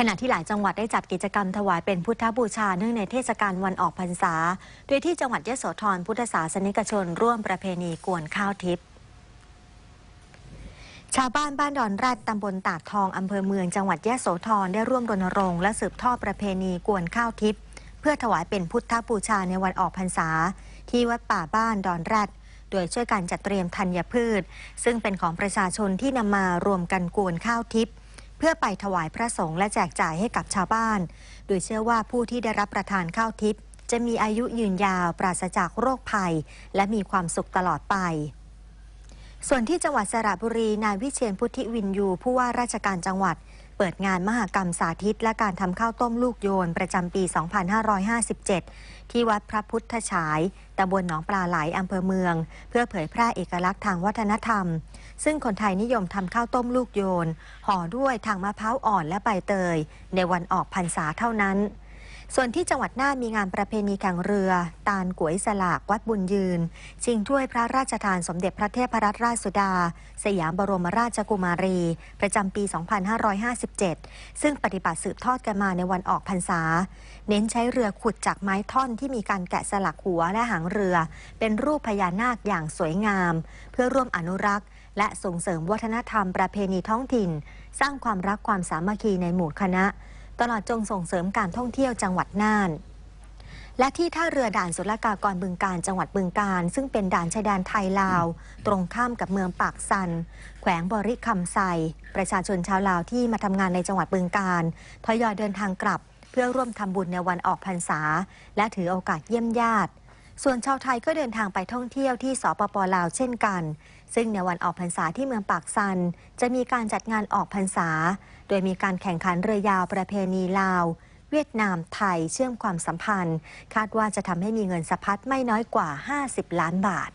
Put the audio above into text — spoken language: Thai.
ขณะที่หลายจังหวัดได้จัดกิจกรรมถวายเป็นพุทธบูชาเนื่องในเทศกาลวันออกพรรษา โดยที่จังหวัดยะโสธรพุทธศาสนิกชน ร่วมประเพณีกวนข้าวทิพย์ชาวบ้านบ้านดอนแรดตำบลตาดทองอำเภอเมืองจังหวัดยะโสธรได้ร่วมรณรงค์และสืบทอดประเพณีกวนข้าวทิพย์เพื่อถวายเป็นพุทธบูชาในวันออกพรรษา ที่วัดป่าบ้านดอนแรดโดยช่วยกันจัดเตรียมธัญพืช ซึ่งเป็นของประชาชนที่นำมารวมกันกวนข้าวทิพย์ เพื่อไปถวายพระสงฆ์และแจกจ่ายให้กับชาวบ้าน โดยเชื่อว่าผู้ที่ได้รับประทานข้าวทิพย์จะมีอายุยืนยาวปราศจากโรคภัย และมีความสุขตลอดไป ส่วนที่จังหวัดสระบุรีนายวิเชียนพุทธิวินยูผู้ว่าราชการจังหวัด เปิดงานมหกรรมสาธิต และการทำข้าวต้มลูกโยน ประจำปี 2557 ที่วัดพระพุทธฉายตำบลหนองปลาไหลอำเภอเมือง เพื่อเผยแพร่เอกลักษณ์ทางวัฒนธรรม ซึ่งคนไทยนิยมทำข้าวต้มลูกโยน ห่อด้วยทางมะพร้าวอ่อนและใบเตย ในวันออกพรรษาเท่านั้น ส่วนที่จังหวัดน่านมีงานประเพณีแข่งเรือ ตาลก๋วยสลากวัดบุญยืน ชิงถ้วยพระราชทานสมเด็จพระเทพรัตนราชสุดา สยามบรมราชกุมารี ประจำปี 2557 ซึ่งปฏิบัติสืบทอดกันมาในวันออกพรรษา เน้นใช้เรือขุดจากไม้ท่อนที่มีการแกะสลักหัวและหางเรือ เป็นรูปพญานาคอย่างสวยงาม เพื่อร่วมอนุรักษ์ และส่งเสริมวัฒนธรรมประเพณีท้องถิ่น สร้างความรักความสามัคคีในหมู่คณะ ตลอดจงส่งเสริมการท่องเที่ยวจังหวัดน่าน และที่ท่าเรือด่านศุลกากรบึงการจังหวัดบึงการ ซึ่งเป็นด่านชายแดนไทยลาว ตรงข้ามกับเมืองปากซัน แขวงบริคำไซประชาชนชาวลาวที่มาทำงานในจังหวัดบึงการทยอยเดินทางกลับ เพื่อร่วมทำบุญในวันออกพรรษา และถือโอกาสเยี่ยมญาติ ส่วนชาวไทยก็เดินทางไปท่องเที่ยวที่สปปลาวเช่นกัน ซึ่งในวันออกพรรษาที่เมืองปากซัน จะมีการจัดงานออกพรรษา โดยมีการแข่งขันเรือยาวประเพณีลาว เวียดนามไทยเชื่อมความสัมพันธ์ คาดว่าจะทำให้มีเงินสะพัดไม่น้อยกว่า 50 ล้านบาท